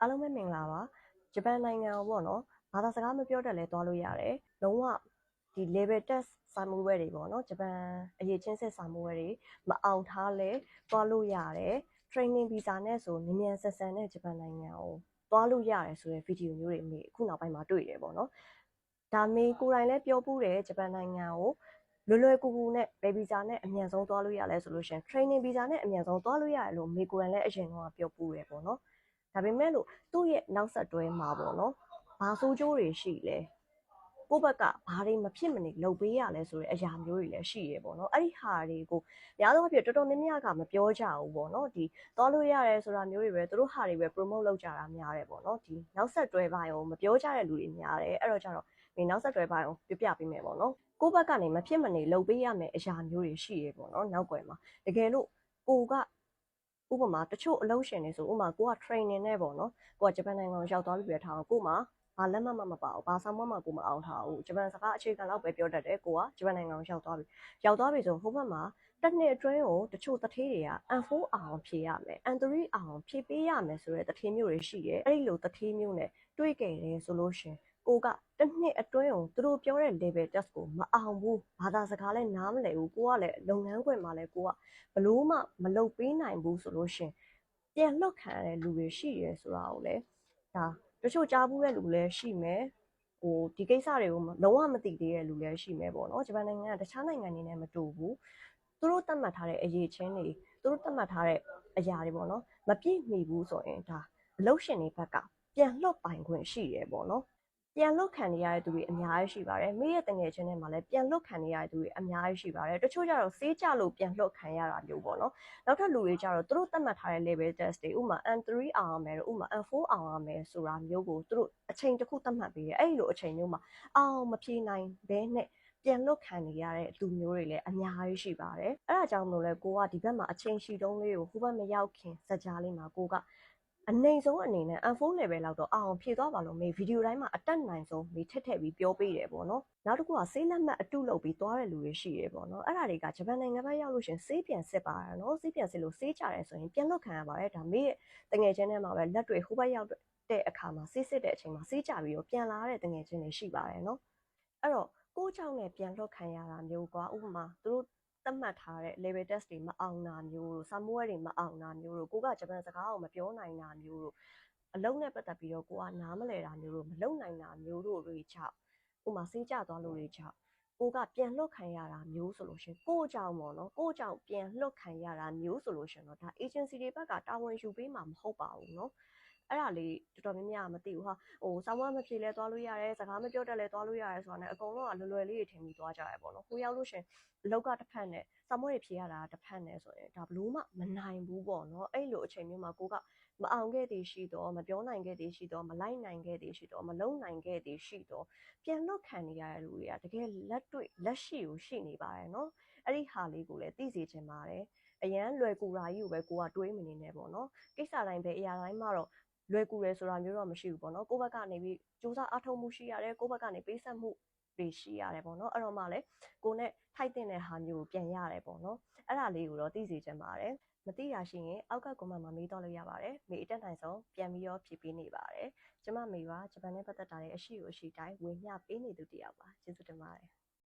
အားလုံးပဲမင်္ဂလာပါဂျပန်နိုင်ငံကိုပေါ့နော်ဘာသာစကားမပြောတတ်လဲသွားလို့ရတယ်လုံးဝဒီ level test စာမှုပွဲတွေပေါ့နော်ဂျပန်အရေးချင်းစစ်စာမှုပွဲတွေမအောင်ထားလဲသွားလို့ရတယ် training visa နဲ့ဆိုမြန်မြန်ဆန်ဆန်နဲ့ဂျပန်နိုင်ငံကိုသွားလို့ရတယ်ဆိုတဲ့ဗီဒီယိုမျိုးတွေမေအခုနောက်ပိုင်းမှာတွေ့တယ်ပေါ့နော်ဒါမေကိုယ်တိုင်လည်းပြောပူးတယ်ဂျပန်နိုင်ငံကိုလွယ်လွယ်ကူကူနဲ့ဘယ်ဗီဇာနဲ့အမြန်ဆုံးသွားလို့ရလဲဆိုလို့ရှိရင် training visa နဲ့အမြန်ဆုံးသွားလို့ရတယ်လို့မေကိုယ်တိုင်လည်းအရင်ကပြောပူးတယ်ပေါ့နော် ဒါပေမဲ့လို့သူ့ရဲ့နောက်ဆက်တွဲမှာပေါ့နော်ဘာဆိုးကျိုးတွေရှိလဲကိုယ့်ဘက်ကဘာတွေမဖြစ်မနေလုပ်ပေးရလဲဆိုတဲ့အရာမျိုးတွေလည်းရှိရပေါ့နော်အဲ့ဒီဟာတွေကိုများသောအားဖြင့်တော်တော်များများကမပြောကြဘူးပေါ့နော်ဒီသွားလို့ရတယ်ဆိုတာမျိုးတွေပဲသူတို့ဟာတွေပဲ promote လုပ်ကြတာများတယ်ပေါ့နော်ဒီနောက်ဆက်တွဲပိုင်းကိုမပြောကြတဲ့လူတွေများတယ်အဲ့တော့ကျတော့ဒီနောက်ဆက်တွဲပိုင်းကိုပြပြပေးမယ်ပေါ့နော်ကိုယ့်ဘက်ကနေမဖြစ်မနေလုပ်ပေးရမယ်အရာမျိုးတွေရှိရပေါ့နော်နောက်ွယ်မှာတကယ်လို့ကိုက ဥပမာတချို့အလုပ်ရှင်တွေဆိုဥပမာကိုက training နဲ့ပေါ့နော်ကိုကဂျပန်နိုင်ငံကိုရောက်သွားပြီပဲထားအောင်ကိုမှဘာလက်မှတ်မှမပါဘူးဘာဆောင်မှမကိုမအောင်ထားဘူးဂျပန်စကားအခြေခံလောက်ပဲပြောတတ်တယ်ကိုကဂျပန်နိုင်ငံကိုရောက်သွားပြီရောက်သွားပြီဆိုဟိုဘက်မှာတစ်နှစ်အတွင်းကိုတချို့တထေးတွေက N4 အောင်ဖြေရမယ် N3 အောင်ဖြေပေးရမယ်ဆိုတဲ့တထေးမျိုးတွေရှိတယ်အဲ့ဒီလိုတထေးမျိုးနဲ့တွေးကြတယ်ဆိုလို့ရှင် ကိုကတစ်နှစ်အတွင်းကိုသူတို့ပြောတဲ့ level test ကိုမအောင်ဘူးဘာသာစကားလည်းနားမလည်ဘူးကိုကလည်းလုပ်ငန်းခွင်မှာလည်းကိုကဘလို့မှမလုပ်ပေးနိုင်ဘူးဆိုလို့ရှင်ပြန်လွတ်ခံရတဲ့လူတွေရှိရဲဆိုတာကိုလည်းဒါတချို့ကြားဘူးတဲ့လူလည်းရှိမယ်ဟိုဒီကိစ္စတွေကိုလုံးဝမသိသေးတဲ့လူလည်းရှိမယ်ပေါ့နော်ဂျပန်နိုင်ငံကတခြားနိုင်ငံတွေနဲ့မတူဘူးသူတို့သတ်မှတ်ထားတဲ့အရေးချင်းတွေသူတို့သတ်မှတ်ထားတဲ့အရာတွေပေါ့နော်မပြည့်မီဘူးဆိုရင်ဒါအလုပ်ရှင်တွေဘက်ကပြန်လွတ်ပိုင်ခွင့်ရှိတယ်ပေါ့နော် ပြန်လွတ်ခံနေရတဲ့သူတွေအများကြီးရှိပါတယ်မိရဲ့တငယ်ချင်းတွေမှာလည်းပြန်လွတ်ခံနေရတဲ့သူတွေအများကြီးရှိပါတယ်တချို့ကျတော့စေးကြလို့ပြန်လွတ်ခံရတာမျိုးပေါ့နော်နောက်ထပ်လူတွေကျတော့သူတို့သတ်မှတ်ထားတဲ့ level test တွေဥပမာ N3 အောင်ရမယ်ဥပမာ N4 အောင်ရမယ်ဆိုတာမျိုးကိုသူတို့အချိန်တစ်ခုသတ်မှတ်ပေးတယ်အဲ့ဒီလိုအချိန်မျိုးမှာအောင်မဖြေနိုင်ဘဲနဲ့ပြန်လွတ်ခံနေရတဲ့လူမျိုးတွေလည်းအများကြီးရှိပါတယ်အဲ့ဒါကြောင့်မလို့လဲကိုကဒီဘက်မှာအချိန်ရှိတုံးလေးကိုဟိုဘက်မရောက်ခင်စကြလေးမှာကိုက အနေဆုံးအနေနဲ့ unfold level လောက်တော့အအောင်ဖြည့်သွားပါလို့မေးဗီဒီယိုတိုင်းမှာအတက်နိုင်ဆုံးမေးထက်ထက်ပြီးပြောပေးတယ်ပေါ့နော်နောက်တစ်ခုကဆေးလက်မှတ်အတုလုပ်ပြီးသွားတဲ့လူတွေရှိတယ်ပေါ့နော်အဲ့ဒါတွေကဂျပန်နိုင်ငံဘက်ရောက်လို့ရှင်ဆေးပြန်စစ်ပါတာနော်ဆေးပြန်စစ်လို့ဆေးကြတယ်ဆိုရင်ပြန်လွတ်ခံရပါတယ်ဒါမေးတငယ်ချင်းထဲမှာပဲလက်တွေဟိုဘက်ရောက်တဲ့အခါမှာဆေးစစ်တဲ့အချိန်မှာဆေးကြပြီးတော့ပြန်လာတဲ့တငယ်ချင်းတွေရှိပါတယ်နော်အဲ့တော့ကိုကြောင့်လည်းပြန်လွတ်ခံရတာမျိုးကွာဥပမာသူတို့ သတ်မှတ်ထားတဲ့ level test တွေမအောင်တာမျိုးတို့စာမိုးဝဲတွေမအောင်တာမျိုးတို့ကိုကဂျပန်စကားကိုမပြောနိုင်တာမျိုးတို့အလုံးနဲ့ပတ်သက်ပြီးတော့ကိုကနားမလဲတာမျိုးတို့မလုံနိုင်တာမျိုးတို့တွေကြောင့်ဥမာစေးကြသွားလို့တွေကြောင့်ကိုကပြန်လွတ်ခံရတာမျိုးဆိုလို့ရှင်ကိုကြောင့်ပေါ့နော်ကိုကြောင့်ပြန်လွတ်ခံရတာမျိုးဆိုလို့ရှင်တော့ဒါ agency တွေဘက်ကတာဝန်ယူပေးမှာမဟုတ်ပါဘူးเนาะ အဲ့ဒါလေးတော်တော်များများမသိဘူးဟာဟိုဆောင်းမမဖြေလဲသွားလို့ရတယ်စကားမပြောတတ်လဲသွားလို့ရတယ်ဆိုတာနဲ့အကုန်လုံးကလွယ်လွယ်လေးတွေထင်ပြီးသွားကြရပေါ့နော်ကိုရောက်လို့ရှင်အလောက်ကတစ်ဖက်နဲ့ဆောင်းမတွေဖြေရတာတစ်ဖက်နဲ့ဆိုရင်ဒါဘလို့မှမနိုင်ဘူးပေါ့နော်အဲ့လိုအချိန်မျိုးမှာကိုကမအောင်ခဲ့သည်ရှိတော့မပြောနိုင်ခဲ့သည်ရှိတော့မလိုက်နိုင်ခဲ့သည်ရှိတော့မလုံနိုင်ခဲ့သည်ရှိတော့ပြန်လွတ်ခံနေရတဲ့လူတွေကတကယ်လက်တွေ့လက်ရှိကိုရှိနေပါတယ်နော်အဲ့ဒီဟာလေးကိုလည်းသိစေချင်ပါတယ်အရန်လွယ်ကူတာကြီးကိုပဲကိုကတွေးမနေနဲ့ပေါ့နော်ကိစ္စတိုင်းပဲအရာတိုင်းမှာတော့ လွယ်ကူတယ်ဆိုတာမျိုးတော့မရှိဘူးပေါ့နော်ကိုယ့်ဘက်ကနေပြီးစူးစမ်းအားထုတ်မှုရှိရတယ်ကိုယ့်ဘက်ကနေပေးဆက်မှုတွေရှိရတယ်ပေါ့နော်အဲ့တော့မှလည်းကိုနဲ့ထိုက်တဲ့ဟာမျိုးကိုပြန်ရတယ်ပေါ့နော်အဲ့ဒါလေးကိုတော့သိစေချင်ပါတယ်မသိရရှိရင်အောက်ကကွန်မန့်မှာမေးတော့လို့ရပါတယ်မေအတက်နိုင်ဆုံးပြန်ပြီးတော့ဖြည့်ပေးနေပါတယ်ကျမမေကဂျပန်နဲ့ပတ်သက်တာတွေအရှိကိုအရှိတိုင်းဝေမျှပေးနေသူတယောက်ပါကျေးဇူးတင်ပါတယ်